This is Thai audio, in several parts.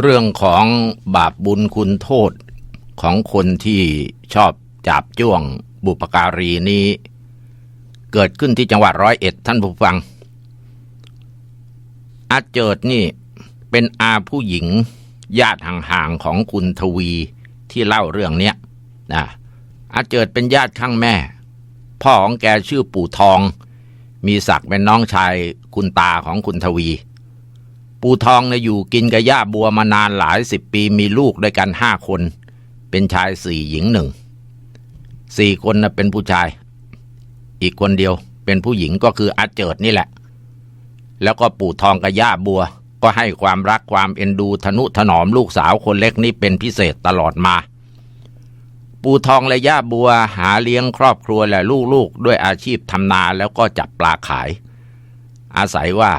เรื่องของบาปบุญคุณโทษของคนที่ชอบจับจ้วงบุปการีนี้ เกิดขึ้นที่จังหวัดร้อยเอ็ดท่านผู้ฟัง อาเจิดนี่เป็นอาผู้หญิงญาติห่างๆของคุณทวีที่เล่าเรื่องเนี้ยนะอาเจิดเป็นญาติข้างแม่ พ่อของแกชื่อปู่ทอง มีศักดิ์เป็นน้องชายคุณตาของคุณทวี ปู่ทองเนี่ยอยู่กินกับย่าบัวมานานหลายสิบปีมีลูกด้วยกันห้าคน เป็นชายสี่หญิงหนึ่งสี่คนนะเป็นผู้ชาย อีกคนเดียวเป็นผู้หญิงก็คืออาเจิดนี่แหละ แล้วก็ปู่ทองกับย่าบัว ก็ให้ความรักความเอ็นดูทนุถนอมลูกสาวคนเล็กนี้เป็นพิเศษตลอดมา ปู่ทองและย่าบัวหาเลี้ยงครอบครัวและลูกๆ ด้วยอาชีพทำนาแล้วก็จับปลาขาย อาศัยว่า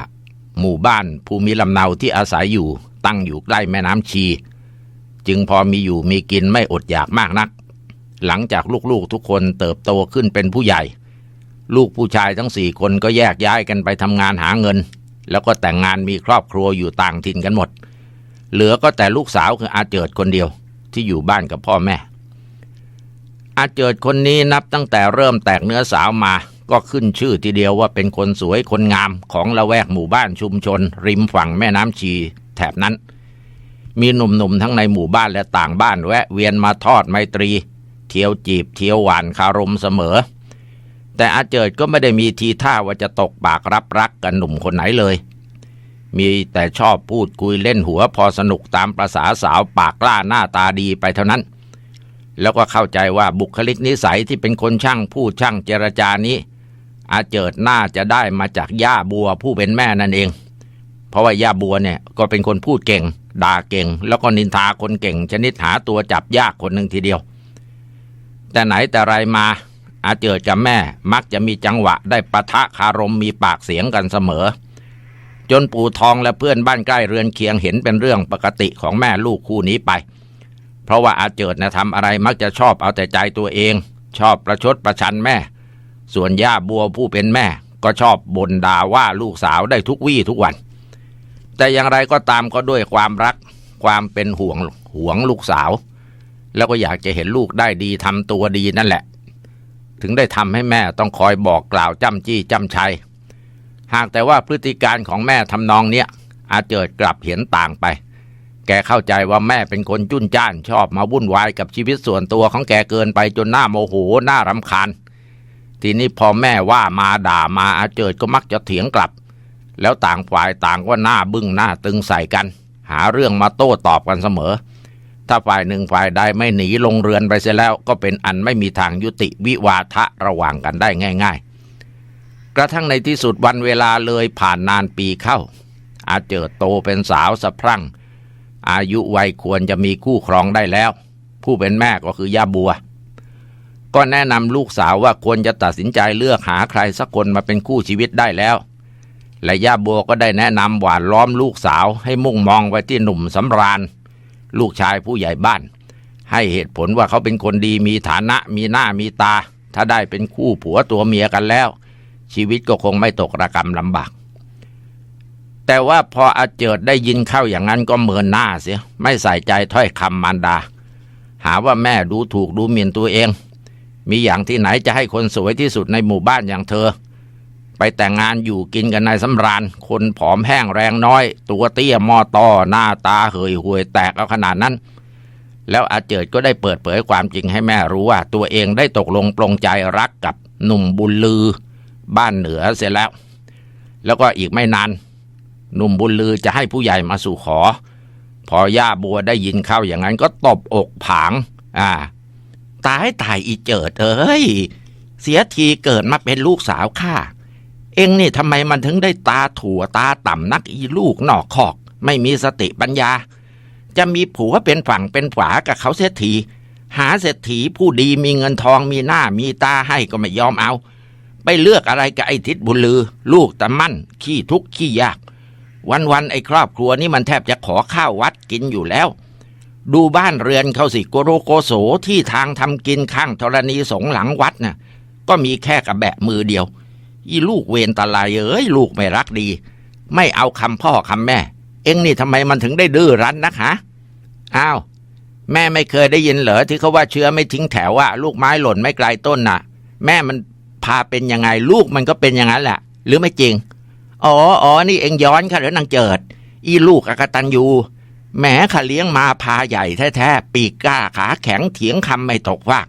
หมู่บ้านภูมิลำเนาที่อาศัยอยู่ตั้งอยู่ใกล้แม่น้ำชี จึงพอมีอยู่มีกินไม่อดอยากมากนัก หลังจากลูกๆทุกคนเติบโตขึ้นเป็นผู้ใหญ่ ลูกผู้ชายทั้งสี่คนก็แยกย้ายกันไปทำงานหาเงิน แล้วก็แต่งงานมีครอบครัวอยู่ต่างถิ่นกันหมด เหลือก็แต่ลูกสาวคืออาเจิดคนเดียวที่อยู่บ้านกับพ่อแม่อาเจิดคนนี้นับตั้งแต่เริ่มแตกเนื้อสาวมา ก็ขึ้นชื่อทีเดียวว่าเป็นคนสวยคนงามของละแวกหมู่บ้านชุมชน ริมฝั่งแม่น้ำชีแถบนั้น มีหนุ่มๆทั้งในหมู่บ้านและต่างบ้านแวะเวียนมาทอดไมตรี เที่ยวจีบเที่ยวหวานคารมเสมอ แต่อาเจิดก็ไม่ได้มีทีท่าว่าจะตกปากรับรักกันหนุ่มคนไหนเลย มีแต่ชอบพูดคุยเล่นหัวพอสนุกตามประษาสาวปากกล้าหน้าตาดีไปเท่านั้นแล้วก็เข้าใจว่าบุคลิกนิสัยที่เป็นคนช่างพูดช่างเจรจานี้ อาเจิดน่าจะได้มาจากย่าบัวผู้เป็นแม่นั่นเอง เพราะว่าย่าบัวเนี่ยก็เป็นคนพูดเก่ง ด่าเก่ง แล้วก็นินทาคนเก่ง ชนิดหาตัวจับยากคนหนึ่งทีเดียว แต่ไหนแต่ไรมาอาเจิดกับแม่มักจะมีจังหวะได้ปะทะคารมมีปากเสียงกันเสมอ จนปู่ทองและเพื่อนบ้านใกล้เรือนเคียงเห็นเป็นเรื่องปกติของแม่ลูกคู่นี้ไป เพราะว่าอาเจิดนะทำอะไรมักจะชอบเอาแต่ใจตัวเอง ชอบประชดประชันแม่ ส่วนย่าบัวผู้เป็นแม่ก็ชอบบ่นด่าว่าลูกสาวได้ทุกวี่ทุกวัน แต่อย่างไรก็ตามก็ด้วยความรัก ความเป็นห่วงห่วงลูกสาว แล้วก็อยากจะเห็นลูกได้ดีทำตัวดีนั่นแหละ ถึงได้ทำให้แม่ต้องคอยบอกกล่าวจ้ำจี้จ้ำชัย หากแต่ว่าพฤติการของแม่ทำนองเนี้ยอาจเจิดกลับเห็นต่างไป แกเข้าใจว่าแม่เป็นคนจุนจ้านชอบมาวุ่นวายกับชีวิตส่วนตัวของแกเกินไปจนหน้าโมโหหน้ารำคาญ ทีนี้พอแม่ว่ามาด่ามาอาเจิดก็มักจะเถียงกลับ แล้วต่างฝ่ายต่างก็หน้าบึ้งหน้าตึงใส่กัน หาเรื่องมาโต้ตอบกันเสมอ ถ้าฝ่ายหนึ่งฝ่ายใดไม่หนีลงเรือนไปเสียแล้ว ก็เป็นอันไม่มีทางยุติวิวาทะระหว่างกันได้ง่าย ๆ กระทั่งในที่สุดวันเวลาเลยผ่านนานปีเข้า อาเจิดโตเป็นสาวสะพรั่ง อายุวัยควรจะมีคู่ครองได้แล้ว ผู้เป็นแม่ก็คือย่าบัว ก็แนะนำลูกสาวว่าควรจะตัดสินใจเลือกหาใครสักคนมาเป็นคู่ชีวิตได้แล้ว และย่าบัวก็ได้แนะนำหวานล้อมลูกสาวให้มุ่งมองไปที่หนุ่มสำราญ ลูกชายผู้ใหญ่บ้าน ให้เหตุผลว่าเขาเป็นคนดีมีฐานะมีหน้ามีตา ถ้าได้เป็นคู่ผัวตัวเมียกันแล้ว ชีวิตก็คงไม่ตกระกรรมลำบาก แต่ว่าพออาเจิดได้ยินเข้าอย่างนั้นก็เมินหน้าเสีย ไม่ใส่ใจถ้อยคำมารดา หาว่าแม่ดูถูกดูหมิ่นตัวเอง มีอย่างที่ไหนจะให้คนสวยที่สุดในหมู่บ้านอย่างเธอ ไปแต่งงานอยู่กินกันนายสำราญ คนผอมแห้งแรงน้อย ตัวเตี้ยมอตอหน้าตาเหยหวยแตกเอาขนาดนั้น แล้วอาเจิดก็ได้เปิดเผยความจริงให้แม่รู้ว่า ตัวเองได้ตกลงปลงใจรักกับหนุ่มบุญลือ บ้านเหนือเสร็จแล้ว แล้วก็อีกไม่นานหนุ่มบุญลือจะให้ผู้ใหญ่มาสู่ขอ พอย่าบัวได้ยินเข้าอย่างนั้นก็ตบอกผาง อ่า ตายตายอีเจิดเอ้ย เสียทีเกิดมาเป็นลูกสาวข้าเองนี่ทำไมมันถึงได้ตาถั่วตาต่ำนักอีลูกนอกคอก ไม่มีสติปัญญา จะมีผัวเป็นฝั่งเป็นฝากับเขาเสียทีหาเศรษฐีผู้ดีมีเงินทองมีหน้ามีตาให้ก็ไม่ยอมเอา ไปเลือกอะไรกับไอ้ทิศบุญลือ ลูกแต่มั่น ขี้ทุกข์ขี้ยาก วันๆไอ้ครอบครัวนี้มันแทบจะขอข้าววัดกินอยู่แล้ว ดูบ้านเรือนเขาสิโกโรโกโสที่ทางทำกินข้างธรณีสงหลังวัดน่ะ ก็มีแค่กระแบะมือเดียว อีลูกเวรตาลายเอ้ย ลูกไม่รักดี ไม่เอาคำพ่อคำแม่ เอ็งนี่ทำไมมันถึงได้ดื้อรั้นนักฮะอ้าว แม่ไม่เคยได้ยินเหรอที่เขาว่าเชื้อไม่ทิ้งแถวอะลูกไม้หล่นไม่ไกลต้นน่ะ แม่มันพาเป็นยังไงลูกมันก็เป็นอย่างนั้นแหละ หรือไม่จริง อ๋ออ๋อนี่เอ็งย้อนค่ะหรือนางเจิด อีลูกอกตันยู แหมข้าเลี้ยงมาพาใหญ่แท้ๆ ปีกกล้าขาแข็งเถียงคำไม่ตกวาก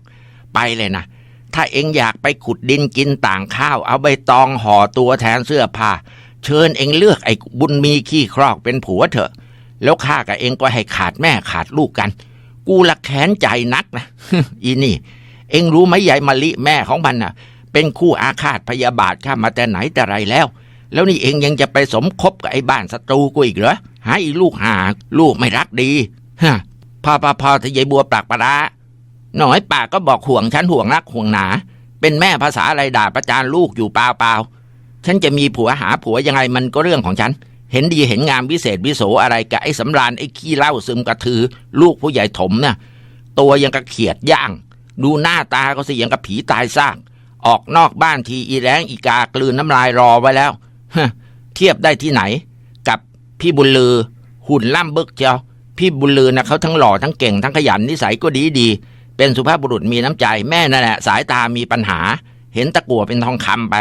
ไปเลยนะ ถ้าเอ็งอยากไปขุดดินกินต่างข้าว เอาใบตองห่อตัวแทนเสื้อผ้า เชิญเอ็งเลือกไอ้บุญมีขี้ครอกเป็นผัวเถอะ แล้วข้ากับเอ็งก็ให้ขาดแม่ขาดลูกกัน กูละแค้นใจนักนะอีนี่ เอ็งรู้ไหมยายมะลิแม่ของมันน่ะ เป็นคู่อาฆาตพยาบาทข้ามาแต่ไหนแต่ไรแล้ว แล้วนี่เองยังจะไปสมคบกับไอ้บ้านศัตรูกูอีกเหรอ หาอีลูกหาลูกไม่รักดีฮะพอพอพอทยายบัวปากปลาหน่อยปากก็บอกห่วงฉันห่วงรักห่วงหนา เป็นแม่ภาษาอะไรด่าประจานลูกอยู่เปล่าเปล่าฉันจะมีผัวหาผัวยังไงมันก็เรื่องของฉัน เห็นดีเห็นงามวิเศษวิโสอะไรกับไอ้สำราญไอ้ขี้เหล้าซึมกระถือ ลูกผู้ใหญ่ถมเน่ะตัวยังกระเขียดย่าง ดูหน้าตาก็สิยังกับผีตายซากออกนอกบ้านทีอีแรงอีกากลืนน้ำลายรอไว้แล้วเทียบได้ที่ไหน พี่บุญลือ หุ่นล่ำเบึกเจ้า พี่บุญลือนะเขาทั้งหล่อทั้งเก่งทั้งขยันนิสัยก็ดีดี เป็นสุภาพบุรุษมีน้ำใจ แม่นั่นแหละสายตามีปัญหา เห็นตะกั่วเป็นทองคำไป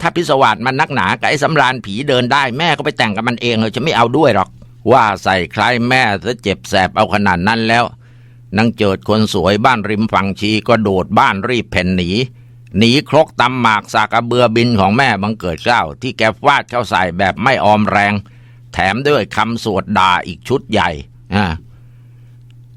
ถ้าพิศวาสมันนักหนากับไอ้สำราญผีเดินได้แม่ก็ไปแต่งกับมันเองเลยจะไม่เอาด้วยหรอก ว่าใส่ใครแม่ซะเจ็บแสบเอาขนาดนั้นแล้วนางเจิดคนสวยบ้านริมฝั่งชีก็โดดบ้านรีบแผ่นหนีหนีครกตำหมากสากกระเบือบินของแม่บังเกิดเกล้าที่แกฟาดเข้าใส่แบบไม่ออมแรง แถมด้วยคำสวดด่าอีกชุดใหญ่อ่า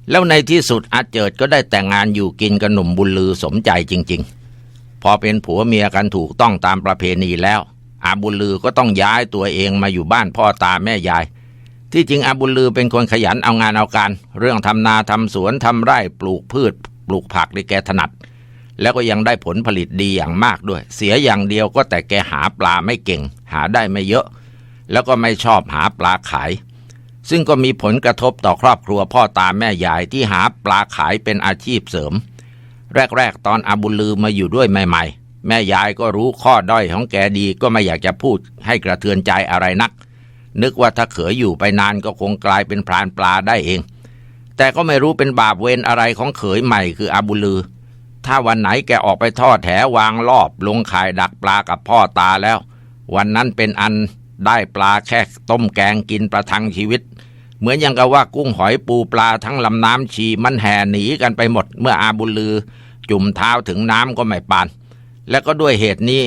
แล้วในที่สุดอาเจิดก็ได้แต่งงานอยู่กินกับหนุ่มบุญลือสมใจจริง ๆ พอเป็นผัวเมียกันถูกต้องตามประเพณีแล้ว อาบุญลือก็ต้องย้ายตัวเองมาอยู่บ้านพ่อตาแม่ยาย ที่จริงอาบุญลือเป็นคนขยันเอางานเอาการ เรื่องทำนาทำสวนทำไร่ปลูกพืช ปลูกผักในแกถนัด แล้วก็ยังได้ผลผลิตดีอย่างมากด้วย เสียอย่างเดียวก็แต่แกหาปลาไม่เก่ง หาได้ไม่เยอะ แล้วก็ไม่ชอบหาปลาขาย ซึ่งก็มีผลกระทบต่อครอบครัวพ่อตาแม่ยายที่หาปลาขายเป็นอาชีพเสริม แรก ๆ ตอนอาบุลือมาอยู่ด้วยใหม่ ๆ แม่ยายก็รู้ข้อด้อยของแกดีก็ไม่อยากจะพูดให้กระเทือนใจอะไรนัก นึกว่าถ้าเขยอยู่ไปนานก็คงกลายเป็นพรานปลาได้เอง แต่ก็ไม่รู้เป็นบาปเวรอะไรของเขยใหม่คืออาบุลือ ถ้าวันไหนแกออกไปทอดแหวางรอบลงข่ายดักปลากับพ่อตาแล้ว วันนั้นเป็นอัน ได้ปลาแค่ต้มแกงกินประทังชีวิต เหมือนอย่างกับว่ากุ้งหอยปูปลาทั้งลำน้ำชีมันแห่หนีกันไปหมด เมื่ออาบุลือ จุ่มเท้าถึงน้ำก็ไม่ปาน และก็ด้วยเหตุนี้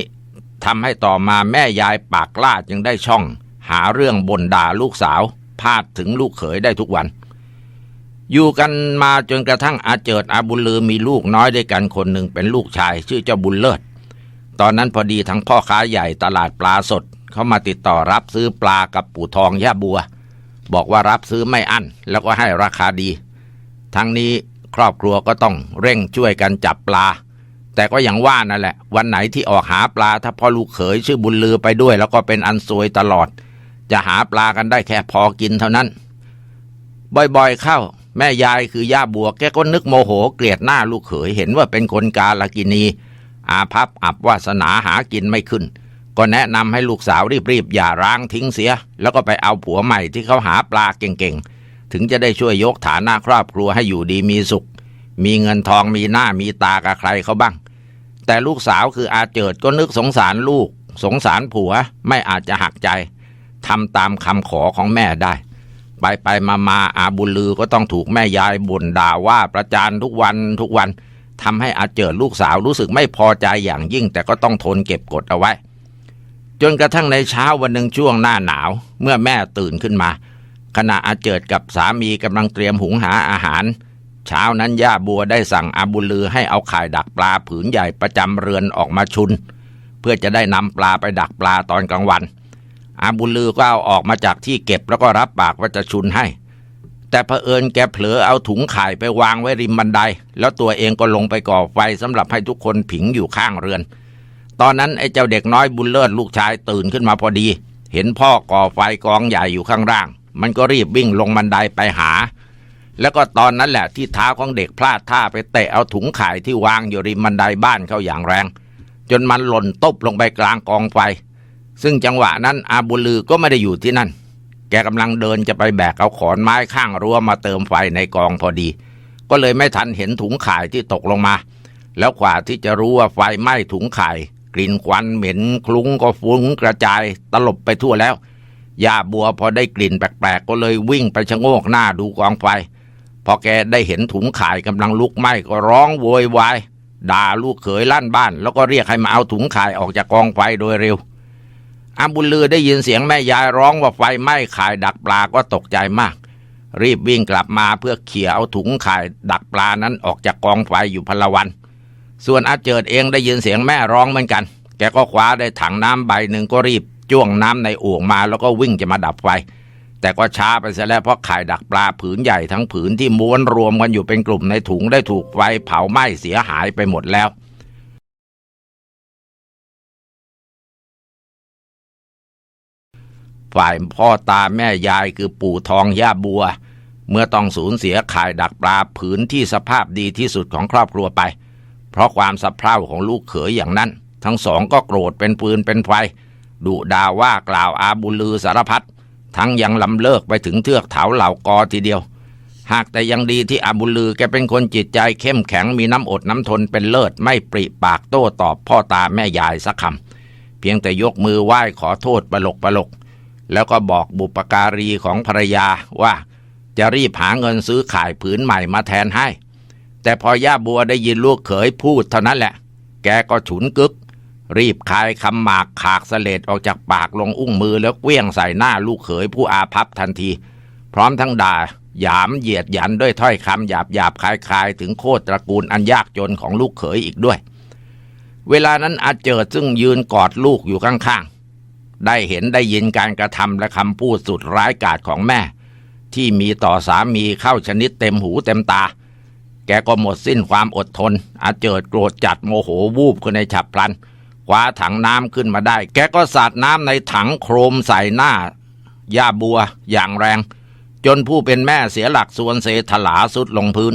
ทำให้ต่อมาแม่ยายปากกล้าจึงได้ช่อง หาเรื่องบ่นด่าลูกสาว พาดถึงลูกเขยได้ทุกวัน อยู่กันมาจนกระทั่งอาเจิดอาบุลือมีลูกน้อยด้วยกันคนหนึ่งเป็นลูกชาย ชื่อเจ้าบุญเลิศตอนนั้นพอดีทั้งพ่อค้าใหญ่ตลาดปลาสด เขามาติดต่อรับซื้อปลากับปู่ทองย่าบัว บอกว่ารับซื้อไม่อั้นแล้วก็ให้ราคาดี ทั้งนี้ครอบครัวก็ต้องเร่งช่วยกันจับปลา แต่ก็อย่างว่านั่นแหละ วันไหนที่ออกหาปลา ถ้าพ่อลูกเขยชื่อบุญลือไปด้วย แล้วก็เป็นอันซวยตลอด จะหาปลากันได้แค่พอกินเท่านั้น บ่อยๆเข้า แม่ยายคือย่าบัวแกก็นึกโมโหเกลียดหน้าลูกเขยเห็นว่าเป็นคนกาลกินีอาภัพอับวาสนาหากินไม่ขึ้น ก็แนะนำให้ลูกสาวรีบๆอย่าร้างทิ้งเสีย แล้วก็ไปเอาผัวใหม่ที่เขาหาปลาเก่งๆ ถึงจะได้ช่วยยกฐานะครอบครัวให้อยู่ดีมีสุข มีเงินทองมีหน้ามีตากับใครเขาบ้าง แต่ลูกสาวคืออาเจิดก็นึกสงสารลูก สงสารผัวไม่อาจจะหักใจทำตามคำขอของแม่ได้ ไปไปมามาอาบุญลือก็ต้องถูกแม่ยายบ่นด่าว่าประจานทุกวันทุกวันทำให้อาเจิดลูกสาวรู้สึกไม่พอใจอย่างยิ่ง แต่ก็ต้องทนเก็บกดเอาไว้ จนกระทั่งในเช้าวันหนึ่งช่วงหน้าหนาว เมื่อแม่ตื่นขึ้นมา ขณะอาเจิดกับสามีกำลังเตรียมหุงหาอาหาร เช้านั้นย่าบัวได้สั่งอาบุลือให้เอาข่ายดักปลาผืนใหญ่ประจำเรือนออกมาชุน เพื่อจะได้นำปลาไปดักปลาตอนกลางวัน อาบุลือก็เอาออกมาจากที่เก็บแล้วก็รับปากว่าจะชุนให้ แต่เผอิญแกเผลอเอาถุงข่ายไปวางไว้ริมบันได แล้วตัวเองก็ลงไปก่อไฟสำหรับให้ทุกคนผิงอยู่ข้างเรือน ตอนนั้นไอ้เจ้าเด็กน้อยบุญเลิศลูกชายตื่นขึ้นมาพอดี เห็นพ่อก่อไฟกองใหญ่อยู่ข้างล่าง มันก็รีบวิ่งลงบันไดไปหา แล้วก็ตอนนั้นแหละที่เท้าของเด็กพลาดท่าไปเตะเอาถุงข่ายที่วางอยู่ริมบันไดบ้านเขาอย่างแรง จนมันหล่นตบลงไปกลางกองไฟ ซึ่งจังหวะนั้นอาบุลือก็ไม่ได้อยู่ที่นั่น แกกกำลังเดินจะไปแบกเอาขอนไม้ข้างรั้วมาเติมไฟในกองพอดี ก็เลยไม่ทันเห็นถุงข่ายที่ตกลงมา แล้วกว่าที่จะรู้ว่าไฟไหม้ถุงข่าย กลิ่นควันเหม็นคลุ้งก็ฟุ้งกระจายตลบไปทั่วแล้วย่าบัวพอได้กลิ่นแปลกๆ ก็เลยวิ่งไปชะโงกหน้าดูกองไฟ พอแกได้เห็นถุงข่ายกำลังลุกไหม้ก็ร้องโวยวายด่าลูกเขยลั่นบ้าน แล้วก็เรียกให้มาเอาถุงข่ายออกจากกองไฟโดยเร็วอาบุญลือได้ยินเสียงแม่ยายร้องว่าไฟไหม้ข่ายดักปลาก็ตกใจมาก รีบวิ่งกลับมาเพื่อเขี่ยเอาถุงข่ายดักปลานั้นออกจากกองไฟอยู่พลวัน ส่วนอาเจิดเองได้ยินเสียงแม่ร้องเหมือนกัน แกก็คว้าได้ถังน้ำใบหนึ่งก็รีบจ้วงน้ำในโอ่งมาแล้วก็วิ่งจะมาดับไฟ แต่ก็ช้าไปเสียแล้วเพราะไข่ดักปลาผืนใหญ่ทั้งผืนที่ม้วนรวมกันอยู่เป็นกลุ่มในถุงได้ถูกไฟเผาไหม้เสียหายไปหมดแล้วฝ่ายพ่อตาแม่ยายคือปู่ทองย่าบัว เมื่อต้องสูญเสียข่ายดักปลาผืนที่สภาพดีที่สุดของครอบครัวไป เพราะความสะเพร่าของลูกเขยอย่างนั้น ทั้งสองก็โกรธเป็นปืนเป็นไฟดุด่าว่ากล่าวอาบุลือสารพัดทั้งยังลำเลิกไปถึงเทือกเถาเหล่ากอทีเดียว หากแต่ยังดีที่อาบุลือแกเป็นคนจิตใจเข้มแข็งมีน้ำอดน้ำทนเป็นเลิศไม่ปริปากโต้ตอบพ่อตาแม่ยายสักคำเพียงแต่ยกมือไหว้ขอโทษปลกปลกแล้วก็บอกบุปการีของภรรยาว่า จะรีบหาเงินซื้อขายผืนใหม่มาแทนให้ แต่พอย่าบัวได้ยินลูกเขยพูดเท่านั้นแหละ แกก็ฉุนกึก รีบคายคำหมากขากเสลดออกจากปากลงอุ้งมือแล้วเกลี้ยงใส่หน้าลูกเขยผู้อาภัพทันที พร้อมทั้งด่าหยามเหยียดหยันด้วยถ้อยคำหยาบหยาบคายคายถึงโคตรตระกูลอันยากจนของลูกเขยอีกด้วย เวลานั้นอาเจิดซึ่งยืนกอดลูกอยู่ข้างๆ ได้เห็นได้ยินการกระทำและคำพูดสุดร้ายกาจของแม่ ที่มีต่อสามีเข้าชนิดเต็มหูเต็มตา แกก็หมดสิ้นความอดทน อาเจิดโกรธจัดโมโหวูบขึ้นในฉับพลันคว้าถังน้ำขึ้นมาได้ แกก็สาดน้ำในถังโครมใส่หน้าย่าบัวอย่างแรง จนผู้เป็นแม่เสียหลักส่วนเสถลาสุดลงพื้น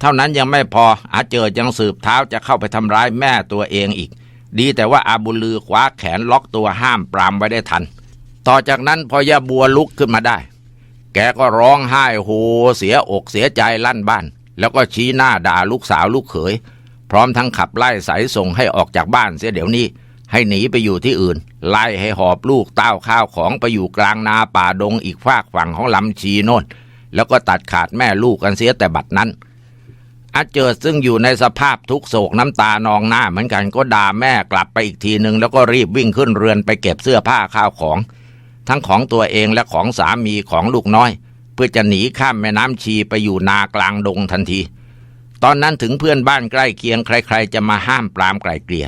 เท่านั้นยังไม่พออาเจิดยังสืบเท้าจะเข้าไปทำร้ายแม่ตัวเองอีก ดีแต่ว่าอาบุลือคว้าแขนล็อกตัวห้ามปรามไว้ได้ทัน ต่อจากนั้นพอย่าบัวลุกขึ้นมาได้ แกก็ร้องไห้โฮเสียอกเสียใจลั่นบ้าน แล้วก็ชี้หน้าด่าลูกสาวลูกเขย พร้อมทั้งขับไล่สายส่งให้ออกจากบ้านเสียเดี๋ยวนี้ ให้หนีไปอยู่ที่อื่น ไล่ให้หอบลูกเต้าข้าวของไปอยู่กลางนาป่าดงอีกฝากฝั่งของลำชีโน่น แล้วก็ตัดขาดแม่ลูกกันเสียแต่บัดนั้นอาเจิดซึ่งอยู่ในสภาพทุกโศกน้ำตานองหน้าเหมือนกันก็ด่าแม่กลับไปอีกทีหนึ่งแล้วก็รีบวิ่งขึ้นเรือนไปเก็บเสื้อผ้าข้าวของ ทั้งของตัวเองและของสามีของลูกน้อย เพื่อจะหนีข้ามแม่น้ำชีไปอยู่นากลางดงทันที ตอนนั้นถึงเพื่อนบ้านใกล้เคียงใคร ๆ จะมาห้ามปรามไกลเกลี่ย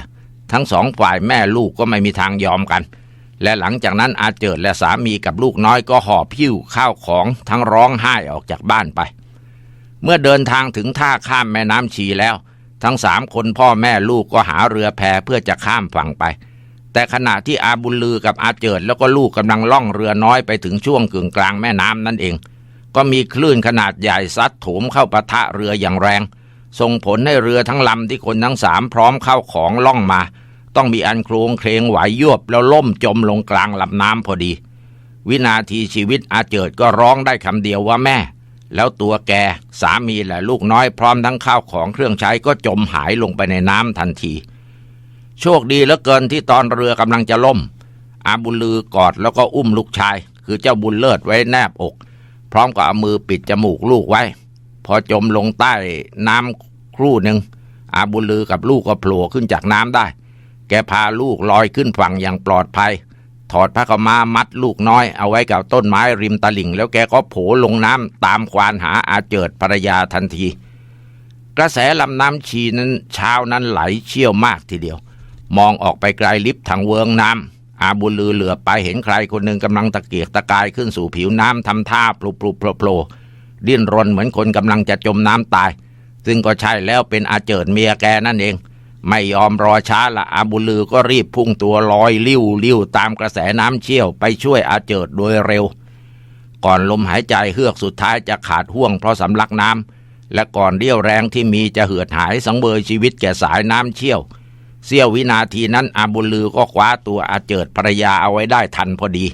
ทั้งสองฝ่ายแม่ลูกก็ไม่มีทางยอมกัน และหลังจากนั้นอาเจิดและสามีกับลูกน้อยก็หอบพิ้วข้าวของทั้งร้องไห้ออกจากบ้านไป เมื่อเดินทางถึงท่าข้ามแม่น้ำชีแล้ว ทั้งสามคนพ่อแม่ลูกก็หาเรือแพเพื่อจะข้ามฝั่งไปแต่ขณะที่อาบุญลือกับอาเจิดแล้วก็ลูกกำลังล่องเรือน้อยไปถึงช่วงกึ่งกลางแม่น้ำนั่นเอง ก็มีคลื่นขนาดใหญ่ซัดโถมเข้าปะทะเรืออย่างแรง ส่งผลให้เรือทั้งลำที่คนทั้งสามพร้อมเข้าของล่องมา ต้องมีอันโครงเครงไหวยวบแล้วล่มจมลงกลางลำน้ำพอดี วินาทีชีวิตอาเจิดก็ร้องได้คำเดียวว่าแม่ แล้วตัวแกสามีและลูกน้อยพร้อมทั้งข้าวของเครื่องใช้ก็จมหายลงไปในน้ำทันที โชคดีเหลือเกินที่ตอนเรือกำลังจะล่ม อาบุญลือกอดแล้วก็อุ้มลูกชาย คือเจ้าบุญเลิศไว้แนบอก พร้อมกับเอามือปิดจมูกลูกไว้ พอจมลงใต้น้ำครู่หนึ่งอาบุญลือกับลูกก็โผล่ขึ้นจากน้ำได้ แกพาลูกลอยขึ้นฝั่งอย่างปลอดภัย ถอดผ้าขมามัดลูกน้อยเอาไว้กับต้นไม้ริมตลิ่ง แล้วแกก็โผล่ลงน้ำตามควานหาอาเจิดภรรยาทันที กระแสลำน้ำชีนั้นเช้านั้นไหลเชี่ยวมากทีเดียว มองออกไปไกลลิบทางเวิงน้ำ อาบุญลือเหลือไปเห็นใครคนหนึ่งกำลังตะเกียกตะกายขึ้นสู่ผิวน้ำทำท่าปลุกปลุกโผล่โผล่ดิ้นรนเหมือนคนกำลังจะจมน้ำตาย ซึ่งก็ใช่แล้วเป็นอาเจิดเมียแกนั่นเอง ไม่ยอมรอช้าละอาบุลือก็รีบพุ่งตัวลอยลิ้วลิ้วตามกระแสน้ำเชี่ยวไปช่วยอาเจิดโดยเร็ว ก่อนลมหายใจเฮือกสุดท้ายจะขาดห่วงเพราะสำลักน้ำและก่อนเรี่ยวแรงที่มีจะเหือดหายสังเวยชีวิตแก่สายน้ำเชี่ยว เสี้ยววินาทีนั้นอาบุลือก็คว้าตัวอาเจิดภรรยาเอาไว้ได้ทันพอดี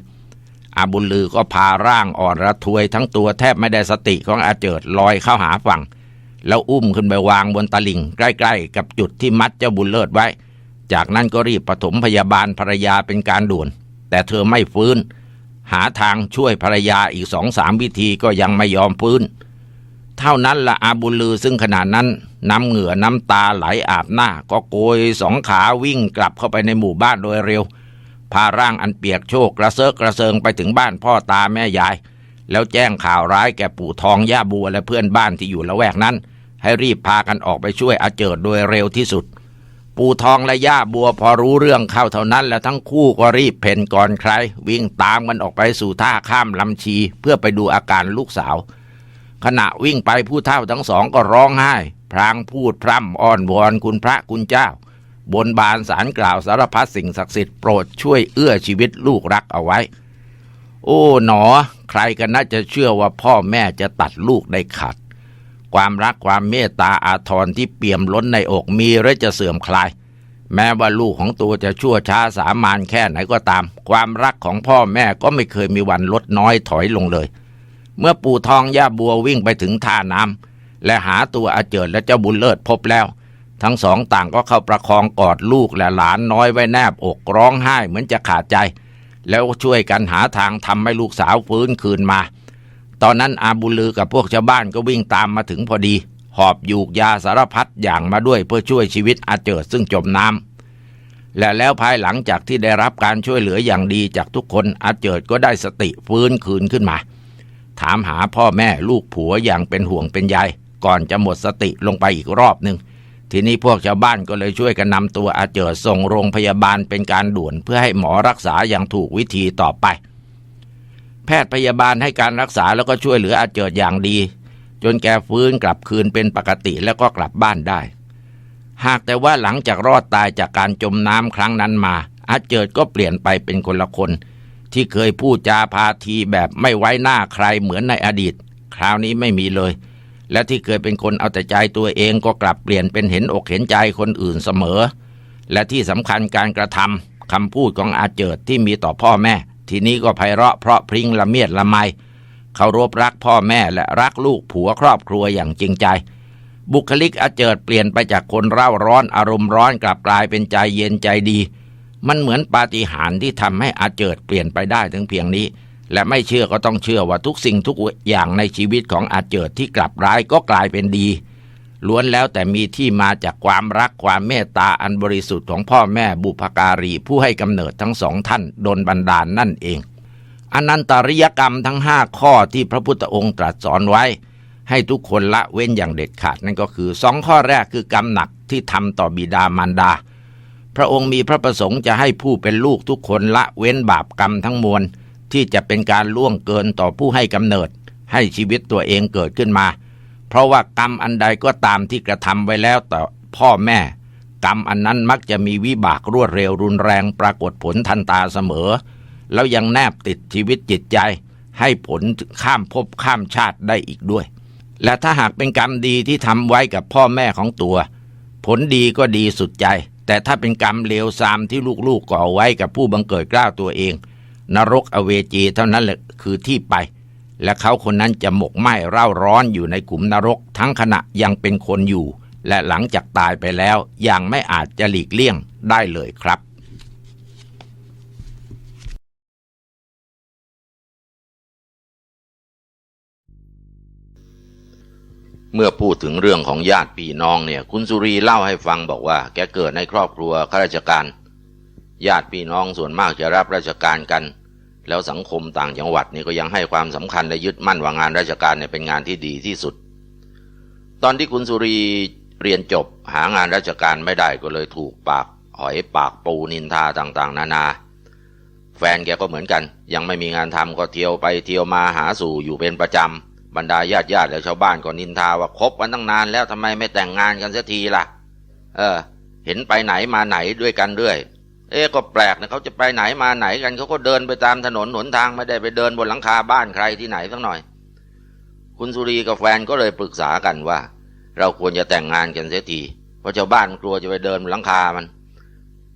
อาบุญลือก็พาร่างอ่อนระทวยทั้งตัวแทบไม่ได้สติของอาเจิดลอยเข้าหาฝั่ง แล้วอุ้มขึ้นไปวางบนตลิ่ง ใกล้ๆ กับจุดที่มัดเจ้าบุญเลิศไว้ จากนั้นก็รีบปฐมพยาบาลภรรยาเป็นการด่วน แต่เธอไม่ฟื้น หาทางช่วยภรรยาอีกสองสามวิธีก็ยังไม่ยอมฟื้น เท่านั้นละอาบุญลือซึ่งขณะนั้น น้ำเหงื่อน้ำตาไหลอาบหน้า ก็โกยสองขาวิ่งกลับเข้าไปในหมู่บ้านโดยเร็ว พาร่างอันเปียกโชกกระเซิกกระเซิงไปถึงบ้านพ่อตาแม่ยาย แล้วแจ้งข่าวร้ายแก่ปู่ทองย่าบัวและเพื่อนบ้านที่อยู่ละแวกนั้น ให้รีบพากันออกไปช่วยอาเจิดโดยเร็วที่สุด ปู่ทองและย่าบัวพอรู้เรื่องเข้าเท่านั้น แล้วทั้งคู่ก็รีบเพ่นก่อนใคร วิ่งตามกันออกไปสู่ท่าข้ามลำชี เพื่อไปดูอาการลูกสาว ขณะวิ่งไปผู้เฒ่าทั้งสองก็ร้องไห้ พรางพูดพร่ำอ้อนวอนคุณพระคุณเจ้า บนบานสารกล่าวสารพัดสิ่งศักดิ์สิทธิ์โปรดช่วยเอื้อชีวิตลูกรักเอาไว้ โอ้หนอ ใครกันน่าจะเชื่อว่าพ่อแม่จะตัดลูกได้ขาดความรักความเมตตาอาทรที่เปี่ยมล้นในอกมีและจะเสื่อมคลาย แม้ว่าลูกของตัวจะชั่วช้าสามานแค่ไหนก็ตาม ความรักของพ่อแม่ก็ไม่เคยมีวันลดน้อยถอยลงเลย เมื่อปู่ทองย่าบัววิ่งไปถึงท่าน้ำ และหาตัวอาเจิดและเจ้าบุญเลิศพบแล้ว ทั้งสองต่างก็เข้าประคองกอดลูกและหลานน้อยไว้แนบอกร้องไห้เหมือนจะขาดใจ แล้วช่วยกันหาทางทำให้ลูกสาวฟื้นคืนมา ตอนนั้นอาบุญลือกับพวกชาวบ้านก็วิ่งตามมาถึงพอดี หอบยูกยาสารพัดอย่างมาด้วยเพื่อช่วยชีวิตอาเจิดซึ่งจมน้ำและแล้วภายหลังจากที่ได้รับการช่วยเหลืออย่างดีจากทุกคนอาเจิดก็ได้สติฟื้นคืนขึ้นมา ถามหาพ่อแม่ลูกผัวอย่างเป็นห่วงเป็นใย ก่อนจะหมดสติลงไปอีกรอบหนึ่งทีนี้พวกชาวบ้านก็เลยช่วยกันนำตัวอาเจิดส่งโรงพยาบาลเป็นการด่วนเพื่อให้หมอรักษาอย่างถูกวิธีต่อไป แพทย์พยาบาลให้การรักษาแล้วก็ช่วยเหลืออาเจิดอย่างดี จนแกฟื้นกลับคืนเป็นปกติแล้วก็กลับบ้านได้ หากแต่ว่าหลังจากรอดตายจากการจมน้ำครั้งนั้นมา อาเจิดก็เปลี่ยนไปเป็นคนละคน ที่เคยพูดจาพาทีแบบไม่ไว้หน้าใครเหมือนในอดีต คราวนี้ไม่มีเลย และที่เคยเป็นคนเอาแต่ใจตัวเองก็กลับเปลี่ยนเป็นเห็นอกเห็นใจคนอื่นเสมอ และที่สำคัญการกระทำคำพูดของอาเจิดที่มีต่อพ่อแม่ ทีนี้ก็ไพเราะเพราะพริ้งละเมียดละไมเคารพรักพ่อแม่และรักลูกผัวครอบครัวอย่างจริงใจ บุคลิกอาเจิดเปลี่ยนไปจากคนเร่าร้อนอารมณ์ร้อนกลับกลายเป็นใจเย็นใจดี มันเหมือนปาฏิหาริย์ที่ทำให้อาเจิดเปลี่ยนไปได้ถึงเพียงนี้ และไม่เชื่อก็ต้องเชื่อว่าทุกสิ่งทุกอย่างในชีวิตของอาเจิดที่กลับร้ายก็กลายเป็นดี ล้วนแล้วแต่มีที่มาจากความรักความเมตตาอันบริสุทธิ์ของพ่อแม่บุพการีผู้ให้กำเนิดทั้งสองท่านดนบันดาลนนั่นเองอนันตริยกรรมทั้งห้าข้อที่พระพุทธองค์ตรัสสอนไว้ ให้ทุกคนละเว้นอย่างเด็ดขาดนั่นก็คือสองข้อแรกคือกรรมหนักที่ทำต่อบิดามารดา พระองค์มีพระประสงค์จะให้ผู้เป็นลูกทุกคนละเว้นบาปกรรมทั้งมวล ที่จะเป็นการล่วงเกินต่อผู้ให้กำเนิด ให้ชีวิตตัวเองเกิดขึ้นมา เพราะว่ากรรมอันใดก็ตามที่กระทำไว้แล้วต่อพ่อแม่ กรรมอันนั้นมักจะมีวิบากรวดเร็วรุนแรงปรากฏผลทันตาเสมอ แล้วยังแนบติดชีวิตจิตใจ ให้ผลข้ามภพข้ามชาติได้อีกด้วย และถ้าหากเป็นกรรมดีที่ทำไว้กับพ่อแม่ของตัว ผลดีก็ดีสุดใจ แต่ถ้าเป็นกรรมเลวทรามที่ลูกๆก่อไว้กับผู้บังเกิดกล้าวตัวเอง นรกอเวจีเท่านั้นแหละคือที่ไป และเขาคนนั้นจะหมกไหม้เร่าร้อนอยู่ในขุมนรก ทั้งขณะยังเป็นคนอยู่ และหลังจากตายไปแล้วยังไม่อาจจะหลีกเลี่ยงได้เลยครับ เมื่อพูดถึงเรื่องของญาติพี่น้องเนี่ยคุณสุรีเล่าให้ฟังบอกว่า แกเกิดในครอบครัวข้าราชการญาติพี่น้องส่วนมากจะรับราชการกัน แล้วสังคมต่างจังหวัดนี่ก็ยังให้ความสำคัญและยึดมั่นว่างานราชการเนี่ยเป็นงานที่ดีที่สุด ตอนที่คุณสุรีเรียนจบหางานราชการไม่ได้ก็เลยถูกปากหอยปากปูนินทาต่างๆ นานา แฟนแกก็เหมือนกัน ยังไม่มีงานทำก็เที่ยวไปเที่ยวมาหาสู่อยู่เป็นประจำบรรดาญาติญาติและชาวบ้านก็นินทาว่าคบกันตั้งนานแล้วทำไมไม่แต่งงานกันสักทีล่ะ เออ เห็นไปไหนมาไหนด้วยกันเรื่อย เอ๊ก็แปลกนะเขาจะไปไหนมาไหนกันเขาก็เดินไปตามถนนหนทางไม่ได้ไปเดินบนหลังคาบ้านใครที่ไหนสักหน่อย คุณสุรีกับแฟนก็เลยปรึกษากันว่า เราควรจะแต่งงานกันเสียทีเพราะชาวบ้านกลัวจะไปเดินบนหลังคามัน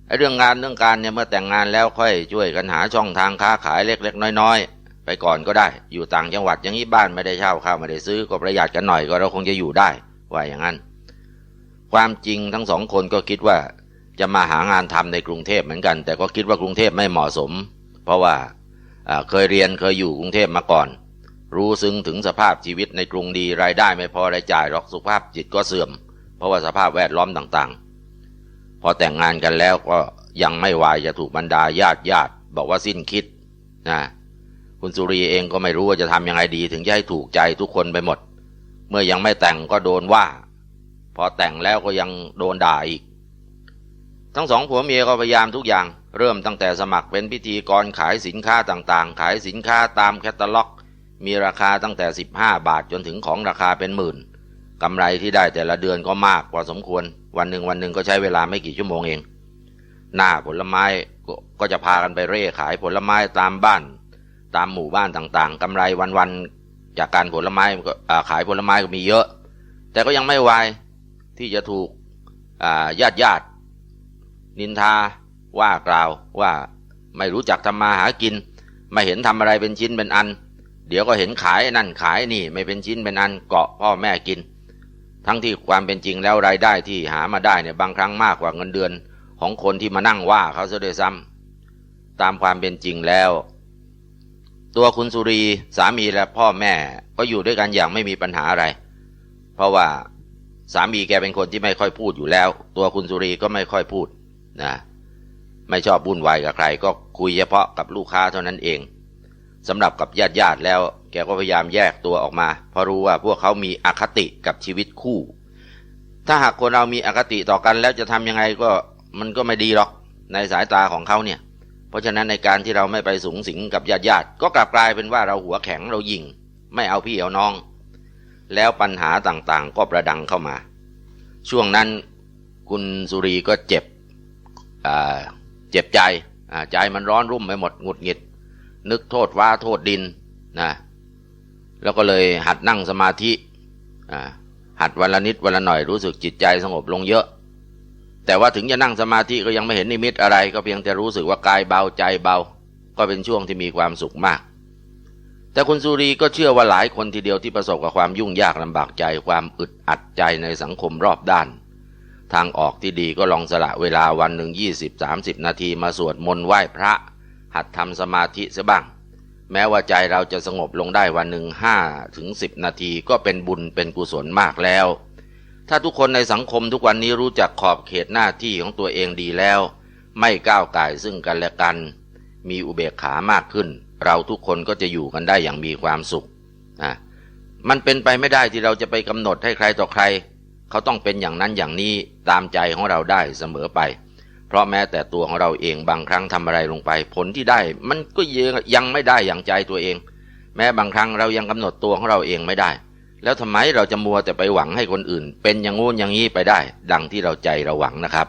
ไอ้เรื่องงานเรื่องการเนี่ยเมื่อแต่งงานแล้วค่อยช่วยกันหาช่องทางค้าขายเล็กๆน้อยๆ ไปก่อนก็ได้ อยู่ต่างจังหวัดอย่างนี้บ้านไม่ได้เช่าข้าวไม่ได้ซื้อก็ประหยัดกันหน่อยก็เราคงจะอยู่ได้ว่าอย่างนั้น ความจริงทั้งสองคนก็คิดว่า จะมาหางานทำในกรุงเทพเหมือนกัน แต่ก็คิดว่ากรุงเทพไม่เหมาะสม เพราะว่าเคยเรียนเคยอยู่กรุงเทพมาก่อน รู้ซึ้งถึงสภาพชีวิตในกรุงดีรายได้ไม่พอรายจ่ายหรอกสุขภาพจิตก็เสื่อม เพราะว่าสภาพแวดล้อมต่างๆ พอแต่งงานกันแล้วก็ยังไม่วายจะถูกบรรดาญาติญาติบอกว่าสิ้นคิดนะคุณสุรีเองก็ไม่รู้ว่าจะทำยังไงดีถึงจะให้ถูกใจทุกคนไปหมด เมื่อยังไม่แต่งก็โดนว่า พอแต่งแล้วก็ยังโดนด่าอีก ทั้งสองผัวเมียก็พยายามทุกอย่าง เริ่มตั้งแต่สมัครเป็นพิธีกรขายสินค้าต่างๆ ขายสินค้าตามแคตตาล็อก มีราคาตั้งแต่ 15 บาทจนถึงของราคาเป็นหมื่นกำไรที่ได้แต่ละเดือนก็มากกว่าสมควร วันหนึ่งวันหนึ่งก็ใช้เวลาไม่กี่ชั่วโมงเอง หน้าผลไม้ก็จะพากันไปเร่ขายผลไม้ตามบ้าน ตามหมู่บ้านต่างๆกำไรวันๆจากการผลไม้ขายผลไม้ก็มีเยอะ แต่ก็ยังไม่วายที่จะถูกญาติญาติ นินทาว่ากล่าวว่าไม่รู้จักทำมาหากิน ไม่เห็นทำอะไรเป็นชิ้นเป็นอัน เดี๋ยวก็เห็นขายนั่นขายนี่ไม่เป็นชิ้นเป็นอันเกาะพ่อแม่กิน ทั้งที่ความเป็นจริงแล้วรายได้ที่หามาได้เนี่ยบางครั้งมากกว่าเงินเดือน ของคนที่มานั่งว่าเขาซะด้วยซ้ำตามความเป็นจริงแล้ว ตัวคุณสุรีสามีและพ่อแม่ก็อยู่ด้วยกันอย่างไม่มีปัญหาอะไร เพราะว่าสามีแกเป็นคนที่ไม่ค่อยพูดอยู่แล้ว ตัวคุณสุรีก็ไม่ค่อยพูด นะไม่ชอบบุ่นวายกับใคร ก็คุยเฉพาะกับลูกค้าเท่านั้นเองสำหรับกับญาติญาติแล้ว แกก็พยายามแยกตัวออกมา เพราะรู้ว่าพวกเขามีอคติกับชีวิตคู่ ถ้าหากคนเรามีอคติต่อกันแล้วจะทำยังไงก็มันก็ไม่ดีหรอกในสายตาของเขาเนี่ย เพราะฉะนั้นในการที่เราไม่ไปสูงสิงกับญาติญาติก็กลับกลายเป็นว่าเราหัวแข็งเรายิง ไม่เอาพี่เอาน้อง แล้วปัญหาต่างๆ ก็ประดังเข้ามา ช่วงนั้นคุณสุรีก็เจ็บ เจ็บใจใจมันร้อนรุ่มไปหมดหงุดหงิด นึกโทษว่าโทษดินนะแล้วก็เลยหัดนั่งสมาธิหัดวันละนิดวันละหน่อยรู้สึกจิตใจสงบลงเยอะ แต่ว่าถึงจะนั่งสมาธิก็ยังไม่เห็นนิมิตอะไร ก็เพียงแต่รู้สึกว่ากายเบาใจเบา ก็เป็นช่วงที่มีความสุขมาก แต่คุณสุรีก็เชื่อว่าหลายคนทีเดียวที่ประสบกับความยุ่งยากลำบากใจ ความอึดอัดใจในสังคมรอบด้าน ทางออกที่ดีก็ลองสละเวลาวันหนึ่งยี่สิบสามสิบนาทีมาสวดมนต์ไหว้พระ หัดทำสมาธิเสียบ้าง แม้ว่าใจเราจะสงบลงได้วันหนึ่งห้าถึงสิบนาทีก็เป็นบุญเป็นกุศลมากแล้ว ถ้าทุกคนในสังคมทุกวันนี้รู้จักขอบเขตหน้าที่ของตัวเองดีแล้ว ไม่ก้าวไก่ซึ่งกันและกัน มีอุเบกขามากขึ้น เราทุกคนก็จะอยู่กันได้อย่างมีความสุขนะมันเป็นไปไม่ได้ที่เราจะไปกำหนดให้ใครต่อใคร เขาต้องเป็นอย่างนั้นอย่างนี้ตามใจของเราได้เสมอไป เพราะแม้แต่ตัวของเราเองบางครั้งทำอะไรลงไป ผลที่ได้มันก็ยังไม่ได้อย่างใจตัวเอง แม้บางครั้งเรายังกำหนดตัวของเราเองไม่ได้ แล้วทำไมเราจะมัวแต่ไปหวังให้คนอื่น เป็นอย่างงู้นอย่างนี้ไปได้ ดังที่เราใจเราหวังนะครับ